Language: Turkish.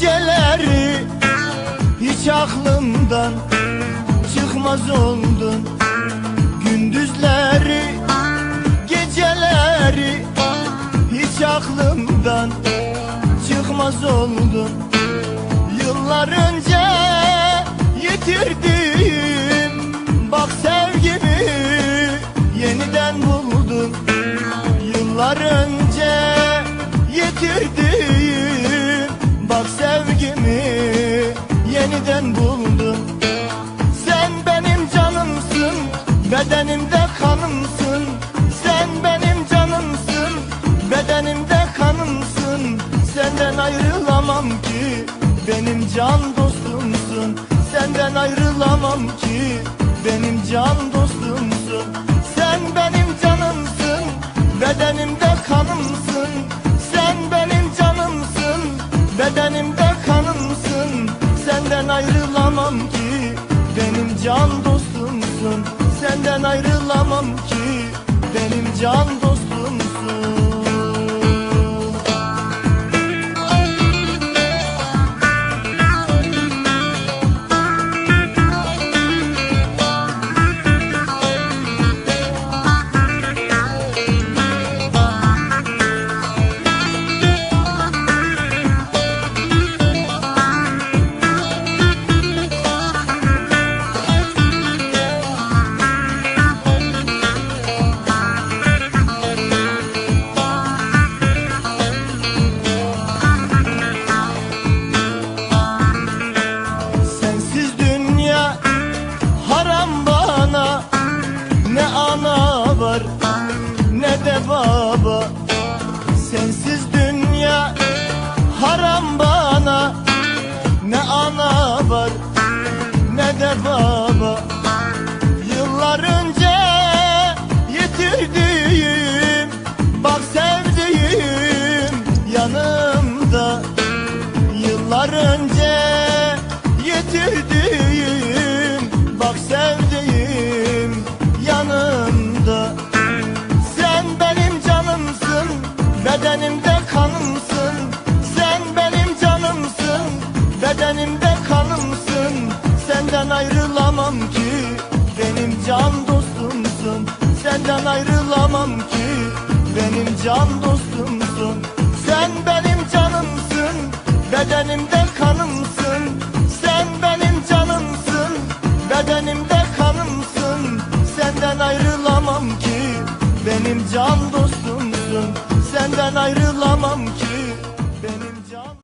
geceleri Hiç aklımdan çıkmaz oldun. Gündüzleri, geceleri Hiç aklımdan çıkmaz oldun. Yıllar önce yitirdim Bak sevgimi yeniden buldum Yıllar önce yitirdim. Bedenimde kanımsın Sen benim canımsın. Bedenimde kanımsın Senden ayrılamam ki. Benim can dostumsun Senden ayrılamam ki. Benim can dostumsun Sen benim canımsın. Bedenimde kanımsın Sen benim canımsın. Bedenimde kanımsın Senden ayrılamam ki. Benim can dostumsun ki Benim can dostumsun Ne ana var ne de baba. Sensiz dünya haram bana. Ne ana var ne de baba. Yıllar önce yitirdiğim Senden ayrılamam ki Benim can dostumsun. Senden ayrılamam ki Benim can dostumsun. Sen benim canımsın Bedenimde kanımsın. Sen benim canımsın Bedenimde kanımsın. Senden ayrılamam ki Benim can dostum